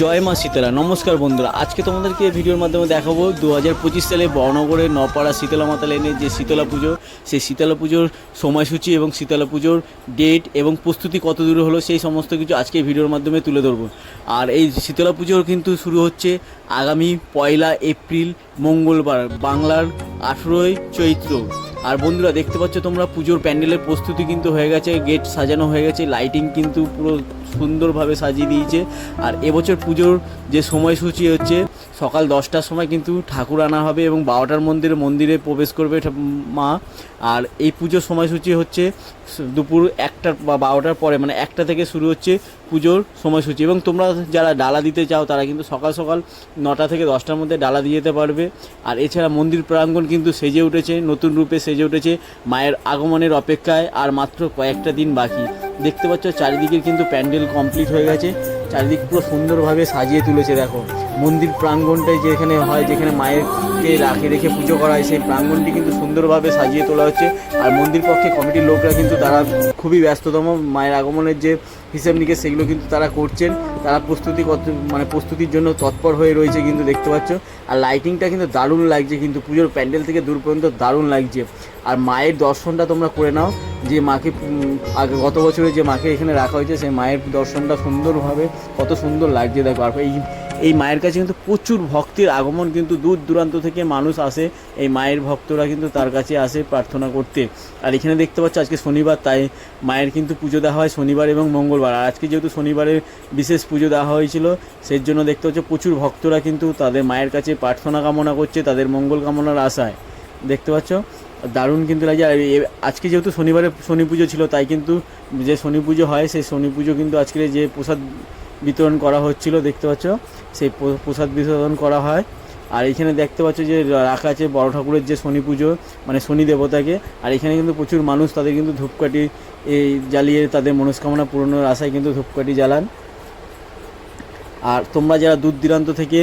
জয় মা শীতলা, নমস্কার বন্ধুরা। আজকে তোমাদেরকে এই ভিডিওর মাধ্যমে দেখাবো দু হাজার পঁচিশ সালে বর্ণগরের নপাড়া শীতলা মাতা লেনে যে শীতলা পুজো, সেই শীতলা পুজোর সময়সূচি এবং শীতলা পুজোর ডেট এবং প্রস্তুতি কত দূর হলো, সেই সমস্ত কিছু আজকে ভিডিওর মাধ্যমে তুলে ধরবো। আর এই শীতলা পুজোর কিন্তু শুরু হচ্ছে আগামী পয়লা এপ্রিল, মঙ্গলবার, বাংলার আঠেরোই চৈত্র। আর বন্ধুরা, দেখতে পাচ্ছ তোমরা পুজোর প্যান্ডেলের প্রস্তুতি কিন্তু হয়ে গেছে, গেট সাজানো হয়ে গেছে লাইটিং কিন্তু পুরো সুন্দরভাবে সাজিয়ে দিয়েছে। আর এবছর পুজোর যে সময়সূচি হচ্ছে, সকাল দশটার সময় কিন্তু ঠাকুর আনা হবে এবং বারোটার মন্দিরে মন্দিরে প্রবেশ করবে মা। আর এই পুজোর সময়সূচি হচ্ছে দুপুর একটার বা বারোটার পরে মানে একটা থেকে শুরু হচ্ছে পুজোর সময়সূচি। এবং তোমরা যারা ডালা দিতে চাও, তারা কিন্তু সকাল সকাল নটা থেকে দশটার মধ্যে ডালা দিয়ে যেতে পারবে। আর এছাড়া মন্দির প্রাঙ্গণ কিন্তু সেজে উঠেছে, নতুন রূপে সেজে উঠেছে, মায়ের আগমনের অপেক্ষায়, আর মাত্র কয়েকটা দিন বাকি। দেখতে পাচ্ছ, চারিদিকে কিন্তু প্যান্ডেল কমপ্লিট হয়ে গেছে। চারিদিক পুরো সুন্দরভাবে সাজিয়ে তুলেছে, দেখো। মন্দির প্রাঙ্গণটাই যেখানে হয়, যেখানে মায়েরকে রাখে, রেখে পুজো করা হয়, সেই প্রাঙ্গণটি কিন্তু সুন্দরভাবে সাজিয়ে তোলা হচ্ছে। আর মন্দির পক্ষে কমিটির লোকরা কিন্তু তারা খুবই ব্যস্ততম। মায়ের আগমনের যে হিসেব নিকেশ, সেগুলো কিন্তু তারা করছেন। তারা প্রস্তুতি মানে প্রস্তুতির জন্য তৎপর হয়ে রয়েছে কিন্তু দেখতে পাচ্ছ। আর লাইটিংটা কিন্তু দারুণ লাগছে কিন্তু। পুজোর প্যান্ডেল থেকে দূর পর্যন্ত দারুণ লাগছে। আর মায়ের দর্শনটা তোমরা করে নাও। যে মাকে আগে গত বছরে যে মাকে এখানে রাখা হয়েছে, সেই মায়ের দর্শনটা সুন্দরভাবে কত সুন্দর লাগছে। দেখো, আর এই এই মায়ের কাছে কিন্তু প্রচুর ভক্তের আগমন কিন্তু দূর দূরান্ত থেকে মানুষ আসে, এই মায়ের ভক্তরা কিন্তু তার কাছে আসে প্রার্থনা করতে। আর এখানে দেখতে পাচ্ছ, আজকে শনিবার, তাই মায়ের কিন্তু পুজো দেওয়া হয় শনিবার এবং মঙ্গলবার। আর আজকে যেহেতু শনিবারে বিশেষ পুজো দেওয়া হয়েছিল, সেই জন্য দেখতে পাচ্ছ, প্রচুর ভক্তরা কিন্তু তাদের মায়ের কাছে প্রার্থনা কামনা করছে, তাদের মঙ্গল কামনার আশায়। দেখতে পাচ্ছ? দারুণ কিন্তু লাগছে আর আজকে যেহেতু শনিবারে শনি পুজো ছিল, তাই কিন্তু যে শনি পুজো হয়, সেই শনি পুজো কিন্তু আজকে যে প্রসাদ বিতরণ করা হচ্ছিল, দেখতে পাচ্ছ? সেই প্রসাদ বিতরণ করা হয়। আর এখানে দেখতে পাচ্ছ যে রাখা আছে বড় ঠাকুরের যে শনি পুজো মানে শনি দেবতাকে। আর এখানে কিন্তু প্রচুর মানুষ তাদের কিন্তু ধূপকাঠি এই জ্বালিয়ে তাদের মনস্কামনা পূরণের আশায় কিন্তু ধূপকাঠি জ্বালান। আর তোমরা যারা দূর দূরান্ত থেকে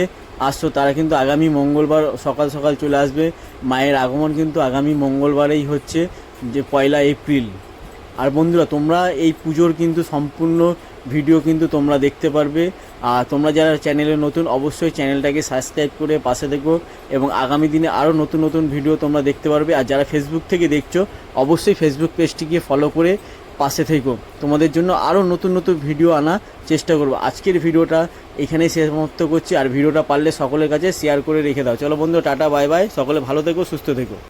আসছো তারা কিন্তু আগামী মঙ্গলবার সকাল সকাল চলে আসবে। মায়ের আগমন কিন্তু আগামী মঙ্গলবারেই হচ্ছে, যে পয়লা এপ্রিল। আর বন্ধুরা, তোমরা এই পুজোর কিন্তু সম্পূর্ণ ভিডিও কিন্তু তোমরা দেখতে পারবে। আর তোমরা যারা চ্যানেলে নতুন, অবশ্যই চ্যানেলটাকে সাবস্ক্রাইব করে পাশে দেখো এবং আগামী দিনে আরও নতুন নতুন ভিডিও তোমরা দেখতে পারবে। আর যারা ফেসবুক থেকে দেখছ, অবশ্যই ফেসবুক পেজটিকে ফলো করে পাশে থেকো। তোমাদের জন্য আরও নতুন নতুন ভিডিও আনা চেষ্টা করব। আজকের ভিডিওটা এখানেই সমাপ্ত করছি। আর ভিডিওটা পারলে সকলের কাছে শেয়ার করে রেখে দাও। চলো বন্ধু টাটা বাই বাই সকলে ভালো থেকো, সুস্থ থেকো।